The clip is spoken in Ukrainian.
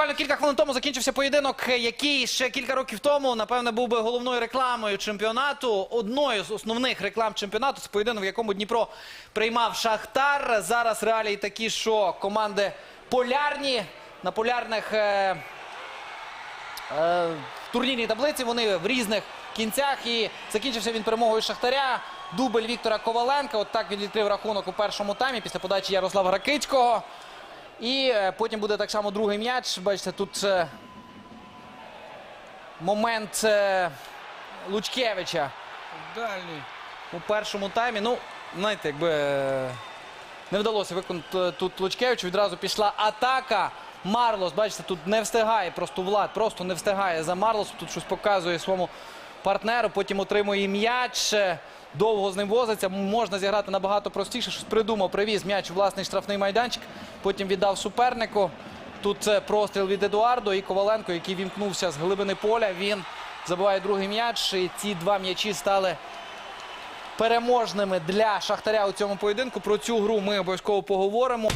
буквально кілька хвилин тому закінчився поєдинок, який ще кілька років тому, напевне, був би головною рекламою чемпіонату. Одною з основних реклам чемпіонату це поєдинок, в якому Дніпро приймав Шахтар. Зараз реалії такі, що команди полярні на полярних. Е... Е, турнірній таблиці вони в різних кінцях. І закінчився він перемогою Шахтаря. Дубль Віктора Коваленка. От так він відкрив рахунок у першому таймі після подачі Ярослава Ракицького. І е, потім буде так само другий м'яч. Бачите, тут е, момент е, Лучкевича Дальний. у першому таймі. Ну, знаєте, якби не вдалося виконати тут Лучкевичу. Відразу пішла атака. Марлос, бачите, тут не встигає просто Влад, просто не встигає за Марлосом. Тут щось показує своєму партнеру, потім отримує м'яч. е, Довго з ним возиться. Можна зіграти набагато простіше. Щось придумав, привіз м'яч у власний штрафний майданчик. Потім віддав супернику. Тут е, простріл від Едуардо і Коваленко, який вімкнувся з глибини поля. Він забиває другий м'яч. І ці два м'ячі стали переможними для Шахтаря у цьому поєдинку. Про цю гру ми обов'язково поговоримо.